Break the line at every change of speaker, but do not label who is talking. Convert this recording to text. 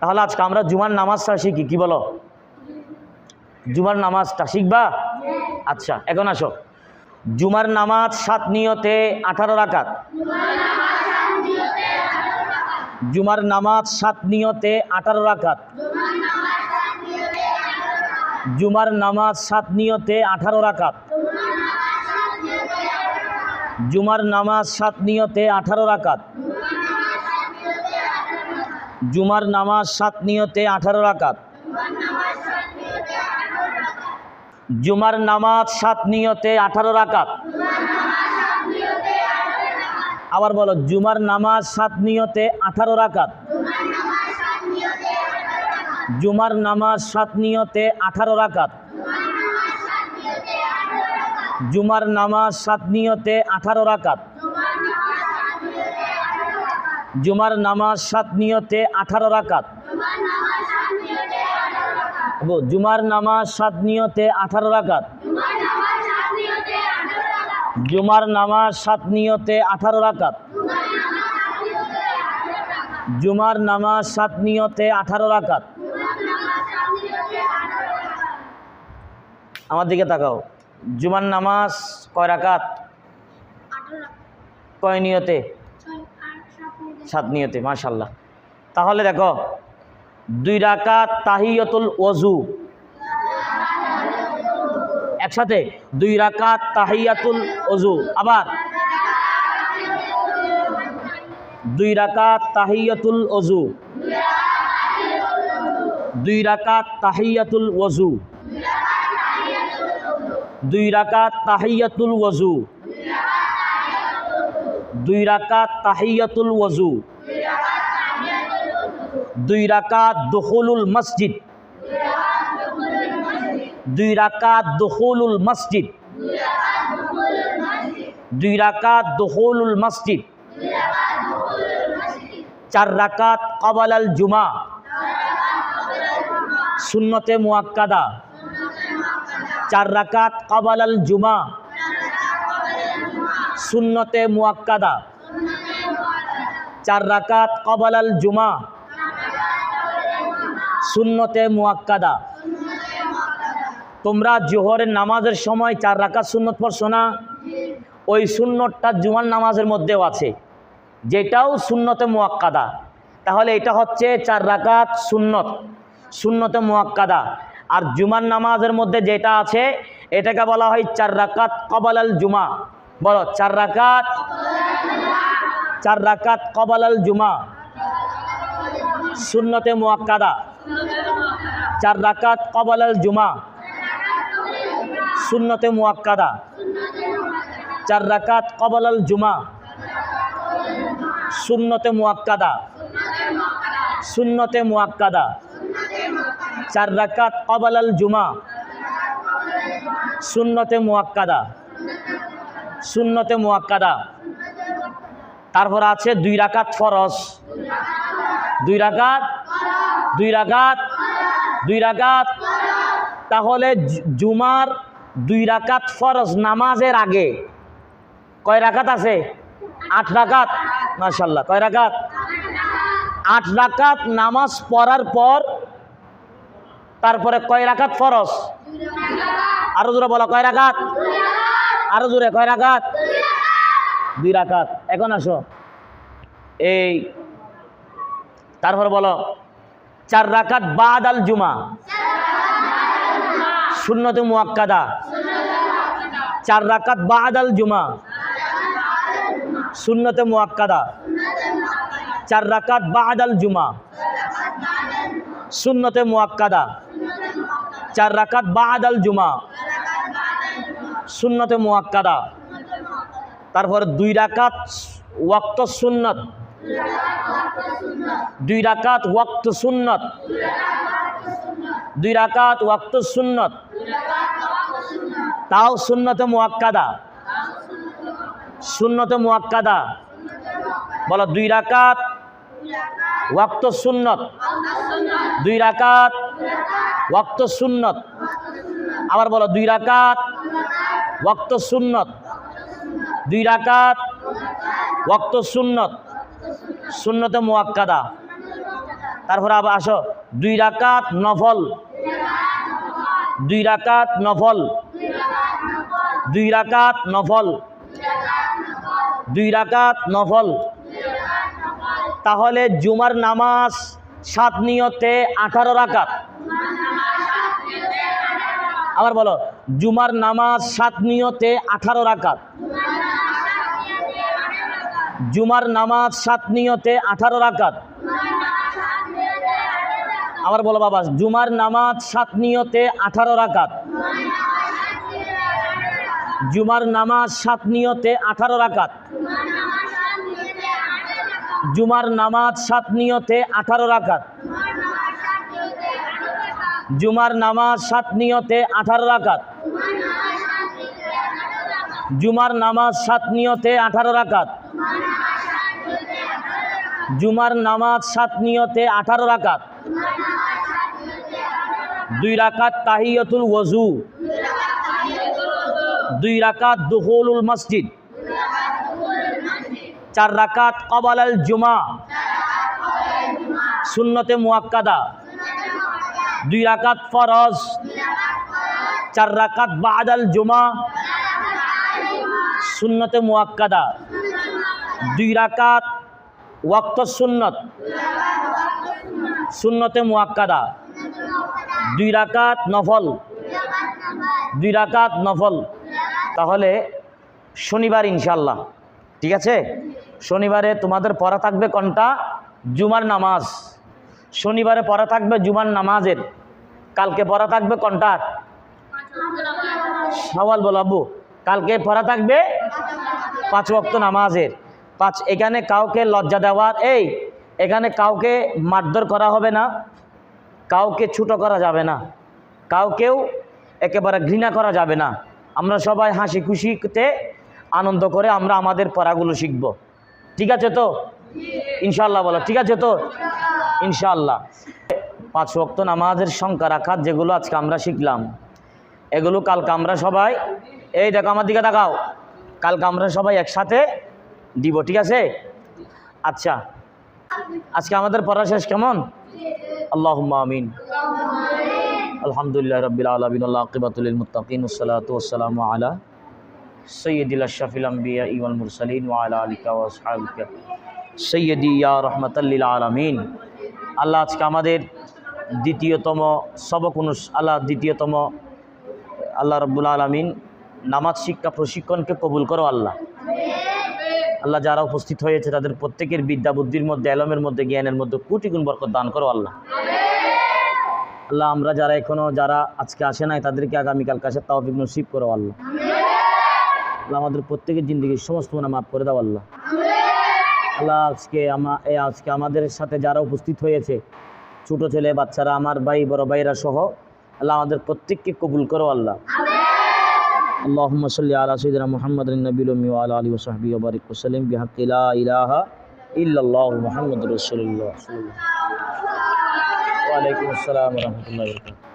তাহলে আজকে আমরা জুমার নামাজটা শিখি, কি বলো? জুমার নামাজটা শিখবা? আচ্ছা এখন আসো। জুমার নামাজ সাত নিয়তে আঠারো রাকাত। জুমার নামাজ সাত নিয়তে আঠারো রাকাত। জুমার নামাজ সাত নিয়তে আঠারো রাকাত। জুমার নামাজ সাত নিয়তে আঠারো রাকাত। জুমার নামাজ সাত নিয়তে আঠারো রাকাত। জুমার নামাজ সাত নিয়তে আঠারো রাকাত। আবার বলো, জুমার নামাজ সাত নিয়তে আঠারো রাকাত। জুমার নামাজ সাত নিয়তে আঠারো রাকাত। জুমার নামাজ সাত নিয়তে আঠারো রাকাত। জুমার নামাজ সাত নিয়তে আঠারো রাকাত। জুমার নামাজ সাত নিয়তে আঠারো রাকাত। জুমার নামাজ সাত নিয়তে আঠারো রাকাত। জুমার নামাজ সাত নিয়তে আঠারো রাকাত। আমার দিকে তাকাও। জুমার নামাজ কয় রাকাত? কয় নিয়তে? সাত নিয়তে মাশাল্লাহ তাহলে দেখো, দুই রাকাত তাহিয়তুল ওজু একসাথে, দুই রাকাত তাহিয়াতুল ওজু আবার দুই রাকাত তাহিয়াতুল ওজু দুই রাকাত তাহিয়াতুল ওজু দুই রাকাত তাহিয়াতুল ওজু দুই রাকাত তাহিয়াতুল ওজু দুই রাকাত দখুলুল মসজিদ। দুই রাকাত দখুলুল মসজিদ। দুই রাকাত দখুলুল মসজিদ। চার রাকাত কবাল আল জুমা। সুন্নতে মুয়াক্কাদা চার রাকাত কবাল আল জুমা। সুন্নতে মুয়াক্কাদা। চার রাকাত কবাল আল জুমা। সুন্নতে মুয়াক্কাদা। তোমরা জোহরের নামাজের সময় চার রাকাত সুন্নত পড়ছো না? ওই সুন্নতটা জুমার নামাজের মধ্যেও আছে। যেটাও সুন্নতে মুয়াক্কাদা। তাহলে এটা হচ্ছে চার রাকাত সুন্নত, সুন্নতে মুয়াক্কাদা। আর জুমার নামাজের মধ্যে যেটা আছে, এটাকে বলা হয় চার রাকাত কবাল আল জুমা। বলো, চার রাকাত? চার রাকাত কবাল আল জুমা। সুন্নতে মুয়াক্কাদা। চার রাকাত কবাল আল জুমা। সুন্নতে মুয়াক্কাদা। চার রাকাত কবাল আল জুমা। সুন্নতে মুয়াক্কাদা। সুন্নতে মুয়াক্কাদা। চার রাকাত কবাল আল জুমা। সুন্নতে মুয়াক্কাদা। সুন্নতে মুয়াক্কাদা তারপর আছে দুই রাকাত ফরস দুই রাকাত দুই রাকাত দুই রাকাত। তাহলে জুমার দুই রাকাত ফরজ নামাজের আগে। কয় রাকাত আছে? আট রাকাত মাশাল্লাহ কয় রাকাত? আট রাকাত নামাজ পড়ার পর তারপরে কয় রাকাত ফরজ? আরও জোরে বলো, কয় রাকাত? আরও জোরে, কয় রাকাত? দুই রাকাত। এখন আসো। এই, তারপর বলো, চার রাকাত বাদ আল জুমা। শূন্যতে মুয়াক্কাদা। চার রাকাত বাদ আল জুমা। সুন্নতে মুয়াক্কাদা। চার রাকাত বাদ আল জুমা। সুন্নতে মুয়াক্কাদা। চার রাকাত বাদ আল জুমা। সুন্নতে মুয়াক্কাদা। তারপর দুই রাকাত ওয়াক্ত সুন্নত। দুই রাকাত ওয়াক্ত সুন্নত। দুই রাকাত ওয়াক্ত সুন্নত। তাও সুন্নতে মুয়াক্কাদা। সুন্নতে মুয়াক্কাদা। বলো দুই রাকাত ওয়াক্ত সুন্নত। দুই রাকাত ওয়াক্ত সুন্নত। আবার বলো দুই রাকাত ওয়াক্ত সুন্নত। দুই রাকাত, ওয়াক্ত সুন্নত। সুন্নতে মুয়াক্কাদা। তারপরে আবার আসো, দুই রাকাত নফল। দুই রাকাত নফল। দুই রাকাত নফল। দুই রাকাত নফল। তাহলে জুমার নামাজ সাত নিয়তে আঠারো রাকাত। আবার বলো জুমার নামাজ সাত নিয়তে আঠারো রাকাত। জুমার নামাজ সাত নিয়তে আঠারো রাকাত। আবার বলো বাবা, জুমার নামাজ সাত নিয়তে আঠারো রাকাত। জুমার নামাজ সাত নিয়তে আঠারো রাকাত। জুমার নামাজ সাত নিয়তে আঠারো রাকাত। জুমার নামাজ সাত নিয়তে আঠারো রাকাত। জুমার নামাজ সাত নিয়তে আঠারো রাকাত। জুমার নামাজ সাত নিয়তে আঠারো রাকাত। দুই রাকাত তাহিয়াতুল ওযু দুই রাকাত দুহুলুল মসজিদ। চার রাকাত কবালাল জুমা। সুন্নতে মুয়াক্কাদা। দুই রাকাত ফরজ, চার রাকাত বাদাল জুমা, সুন্নতে মুয়াক্কাদা। দুই রাকাত ওয়াক্ত সুন্নত, সুন্নতে মুয়াক্কাদা। দুই রাকাত নফল, দুই রাকাত নফল। তাহলে শনিবার ইনশাল্লাহ ঠিক আছে? শনিবারে তোমাদের পড়া থাকবে কোনটা? জুমার নামাজ। শনিবারে পড়া থাকবে, জুমার নামাজের। কালকে পড়া থাকবে কোনটার। সওয়াল বলো, আব্বু, কালকে পড়া থাকবে পাঁচ ওয়াক্ত নামাজের। পাঁচ, এখানে কাউকে লজ্জা দেওয়ার, এই, এখানে কাউকে মারধর করা হবে না। কাউকে ছুটো করা যাবে না। কাউকেও একেবারে ঘৃণা করা যাবে না। আমরা সবাই হাসি খুশিতে আনন্দ করে আমরা আমাদের পড়াগুলো শিখব। ঠিক আছে তো? ইনশাল্লাহ বলো, ঠিক আছে তো? ইনশাল্লাহ পাঁচ ওয়াক্ত নামাজের সংখ্যা রাখার যেগুলো আজকে আমরা শিখলাম। এগুলো কালকে আমরা সবাই এই দেখো আমার দিকে দেখাও কালকে আমরা সবাই একসাথে দিব, ঠিক আছে? আচ্ছা। আজকে আমাদের পড়া শেষ কেমন? আল্লাহ আমিন। আলহামদুলিল্লাহ রবিল আলমিন আল্লাহ আকিবাতুল মুতাকিন আলমিন। আল্লাহ আজকে আমাদের দ্বিতীয়তম সবক অনুস আল্লাহ দ্বিতীয়তম, আল্লাহ রব্বুল আলমিন নামাজ শিক্ষা প্রশিক্ষণকে কবুল করো আল্লাহ। আল্লাহ যারা উপস্থিত হয়েছে তাদের প্রত্যেকের বিদ্যা বুদ্ধির মধ্যে, এলমের মধ্যে, জ্ঞানের মধ্যে কোটি গুণ বরকত দান করো আল্লাহ। আল্লাহ আমরা যারা এখনও যারা আজকে আসে নাই তাদেরকে আগামীকাল কাছে তাওফিক নসিব করো আল্লাহ। আল্লাহ আমাদের প্রত্যেকের জিন্দগির সমস্ত মাফ করে দাও আল্লাহ। আল্লাহ আজকে আমা এই আজকে আমাদের সাথে যারা উপস্থিত হয়েছে ছোট ছেলে বাচ্চারা আমার ভাই বড় ভাইরা সহ আল্লাহ আমাদের প্রত্যেককে কবুল করো আল্লাহ اللهم صل على سيدنا محمد النبي الأمي وعلى آله وصحبه وبارك وسلم بحق لا إله إلا الله محمد رسول الله صلى الله عليه وسلم وعليكم السلام ورحمة الله وبركاته